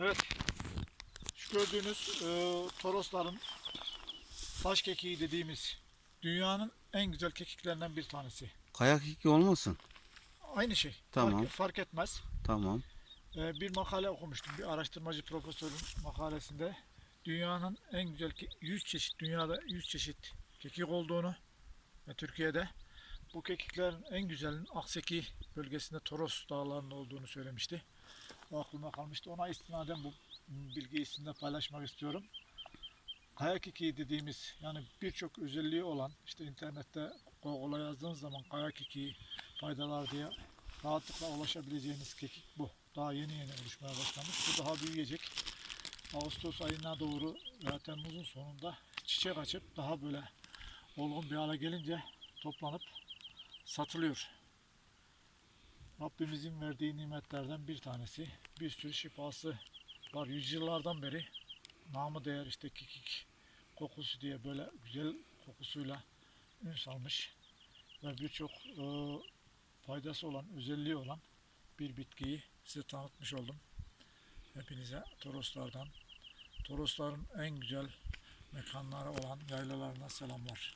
Evet. Şu gördüğünüz e, Torosların taş kekiği dediğimiz dünyanın en güzel kekiklerinden bir tanesi. Kayak hiki olmasın? Aynı şey. Tamam. Fark, fark etmez. Tamam. E, bir makale okumuştum. Bir araştırmacı profesörün makalesinde dünyanın en güzel ke- 100 çeşit dünyada 100 çeşit kekik olduğunu ve Türkiye'de bu kekiklerin en güzelinin Akseki bölgesinde Toros dağlarında olduğunu söylemişti. O aklıma kalmıştı. Ona istinaden bu bilgiyi sizinle paylaşmak istiyorum. Kaya kekiği dediğimiz yani birçok özelliği olan işte internette Google'a yazdığınız zaman kaya kekiği faydalar diye rahatlıkla ulaşabileceğiniz kekik bu. Daha yeni yeni oluşmaya başlamış. Bu daha büyüyecek. Ağustos ayına doğru veya Temmuz'un sonunda çiçek açıp daha böyle olgun bir hale gelince toplanıp satılıyor. Rabbimizin verdiği nimetlerden bir tanesi. Bir sürü şifası var. Yüzyıllardan beri namı değer işte kekik kokusu diye böyle güzel kokusuyla ün salmış ve birçok e, faydası olan, özelliği olan bir bitkiyi size tanıtmış oldum. Hepinize Toroslardan, Torosların en güzel mekanları olan yaylalarına selamlar.